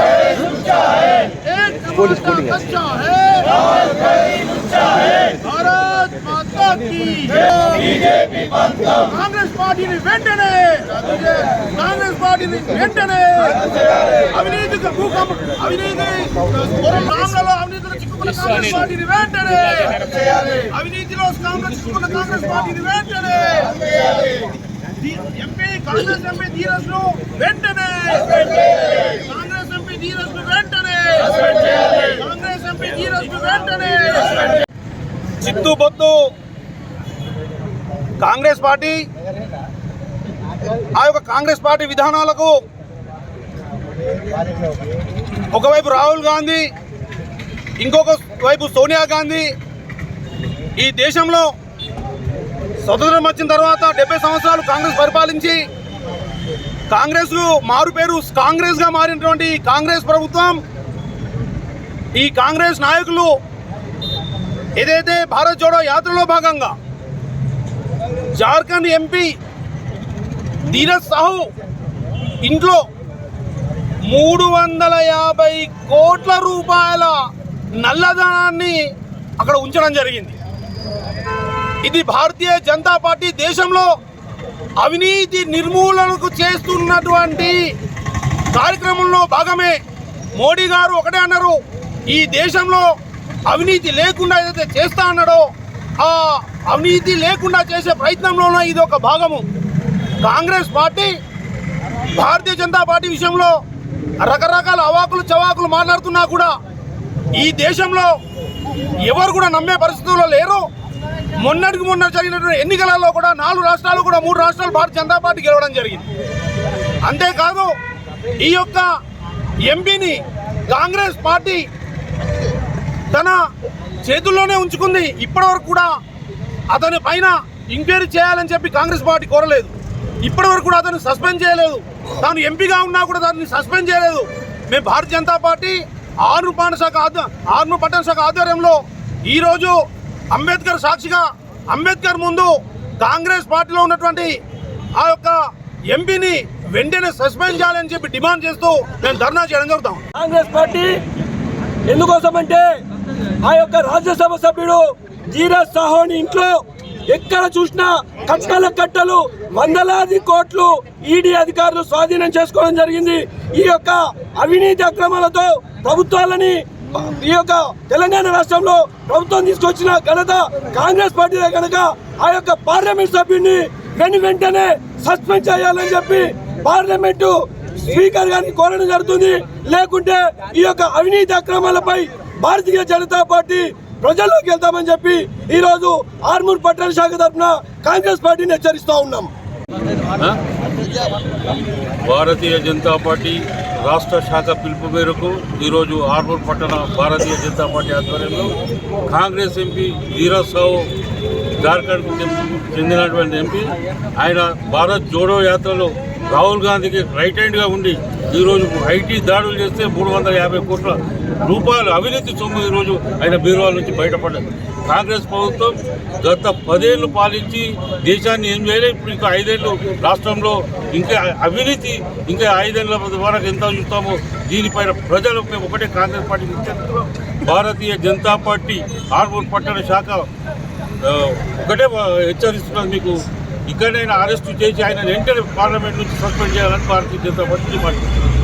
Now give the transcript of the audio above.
एक टमाटर कच्चा है भारत माता की కాంగ్రెస్ పార్టీని వెంటనే కాంగ్రెస్ పార్టీని వెంటనే అవినీతి భూకం అవినీతి రామ్లలో అవినీతిలో చిక్కుకున్న కాంగ్రెస్ పార్టీని వెంటనే అవినీతిలో స్కామ్లో చిక్కుకున్న కాంగ్రెస్ పార్టీని వెంటనే ధీ- ఎంపీ కాంగ్రెస్ ఎంపీ ధీరజ్ ను వెంటనే చిత్తుబొత్తు కాంగ్రెస్ పార్టీ ఆ యొక్క కాంగ్రెస్ పార్టీ విధానాలకు ఒకవైపు రాహుల్ గాంధీ ఇంకొక వైపు సోనియా గాంధీ ఈ దేశంలో స్వతంత్రం వచ్చిన తర్వాత డెబ్బై సంవత్సరాలు కాంగ్రెస్ పరిపాలించి కాంగ్రెస్ మారు పేరు కాంగ్రెస్గా మారినటువంటి కాంగ్రెస్ ప్రభుత్వం ఈ కాంగ్రెస్ నాయకులు ఏదైతే భారత్ జోడో యాత్రలో భాగంగా జార్ఖండ్ ఎంపీ ధీరజ్ సాహు ఇంట్లో మూడు వందల యాభై కోట్ల రూపాయల నల్లధనాన్ని అక్కడ ఉంచడం జరిగింది. ఇది భారతీయ జనతా పార్టీ దేశంలో అవినీతి నిర్మూలనకు చేస్తున్నటువంటి కార్యక్రమంలో భాగమే. మోడీ గారు ఒకటే అన్నారు ఈ దేశంలో అవినీతి లేకుండా ఏదైతే చేస్తా అన్నాడో ఆ అవినీతి లేకుండా చేసే ప్రయత్నంలోనే ఇది ఒక భాగము. Congress party Bharatiya Janata party విషయంలో రకరకాల అవాకులు చవాకులు మాట్లాడుతున్నా కూడా ఈ దేశంలో ఎవరు కూడా నమ్మే పరిస్థితుల్లో లేరు. మొన్నటికి మొన్న జరిగినటువంటి ఎన్నికలలో కూడా నాలుగు రాష్ట్రాలు కూడా మూడు రాష్ట్రాలు భారతీయ జనతా పార్టీ గెలవడం జరిగింది. అంతేకాదు ఈ యొక్క ఎంపీని కాంగ్రెస్ పార్టీ తన చేతుల్లోనే ఉంచుకుంది. ఇప్పటివరకు కూడా అతని పైన ఎంక్వైరీ చేయాలని చెప్పి కాంగ్రెస్ పార్టీ కోరలేదు. ఇప్పటివరకు కూడా అతను సస్పెండ్ చేయలేదు. తాను ఎంపీగా ఉన్నా కూడా దాన్ని సస్పెండ్ చేయలేదు. మేము భారతీయ జనతా పార్టీ ఆరు పాండ శాఖ ఆధ్వ- ఆర్ను పట్టణ శాఖ ఆధ్వర్యంలో ఈరోజు అంబేద్కర్ సాక్షిగా అంబేద్కర్ ముందు కాంగ్రెస్ పార్టీలో ఉన్నటువంటి ఆ యొక్క ఎంపీని వెంటనే సస్పెండ్ చేయాలని చెప్పి డిమాండ్ చేస్తూ మేము ధర్నా చేయడం జరుగుతాం. కాంగ్రెస్ పార్టీ ఎందుకోసమంటే ఆ యొక్క రాజ్యసభ సభ్యుడు ధీరజ్ సాహోని ఇంట్లో ఎక్కడ చూసినా కట్టల కట్టలు వందలాది కోట్లు ఈడీ అధికారులు స్వాధీనం చేసుకోవడం జరిగింది. ఈ యొక్క అవినీతి అక్రమాలతో ప్రభుత్వాలని ఈ యొక్క తెలంగాణ రాష్ట్రంలో ప్రభుత్వం తీసుకొచ్చిన ఘనత కాంగ్రెస్ పార్టీదే కనుక ఆ యొక్క పార్లమెంట్ సభ్యుడిని వెను వెంటనే సస్పెండ్ చేయాలని చెప్పి పార్లమెంటు స్పీకర్ గారిని కోరడం జరుగుతుంది. లేకుంటే ఈ యొక్క అవినీతి అక్రమాలపై భారతీయ జనతా పార్టీ ప్రజల్లోకి వెళ్తామని చెప్పి ఈ రోజు ఆర్మూర్ పట్టణ శాఖ తరఫున కాంగ్రెస్ పార్టీని హెచ్చరిస్తూ ఉన్నాం. భారతీయ జనతా పార్టీ రాష్ట్ర శాఖ పిలుపు మేరకు ఈరోజు ఆర్మూర్ పట్టణ భారతీయ జనతా పార్టీ ఆధ్వర్యంలో కాంగ్రెస్ ఎంపీ ధీరజ్ సాహు జార్ఖండ్ చెందినటువంటి ఎంపీ ఆయన భారత్ జోడో యాత్రలో రాహుల్ గాంధీకి రైట్ హ్యాండ్గా ఉండి ఈరోజు ఐటీ దాడులు చేస్తే మూడు వందల యాభై కోట్ల రూపాయలు అవినీతి సొమ్ము ఈరోజు ఆయన బీరువాల నుంచి బయటపడ్డది కాంగ్రెస్ ప్రభుత్వం గత పదేళ్ళు పాలించి దేశాన్ని ఏం చేయలేదు. ఇప్పుడు ఇంకా ఐదేళ్ళు రాష్ట్రంలో ఇంకా అవినీతి ఇంకా ఐదేళ్ళ వరకు ఎంత చూస్తామో దీనిపైన ప్రజలు మేము ఒకటే కాంగ్రెస్ పార్టీ విజ్ఞప్తిలో భారతీయ జనతా పార్టీ ఆర్మూర్ పట్టణ శాఖ ఒకటే హెచ్చరిస్తున్నది మీకు. ఇక్కడైనా అరెస్టు చేసి ఆయన వెంటనే పార్లమెంట్ నుంచి సస్పెండ్ చేయాలని భారతీయ జనతా పార్టీ డిమాండ్ చేస్తుంది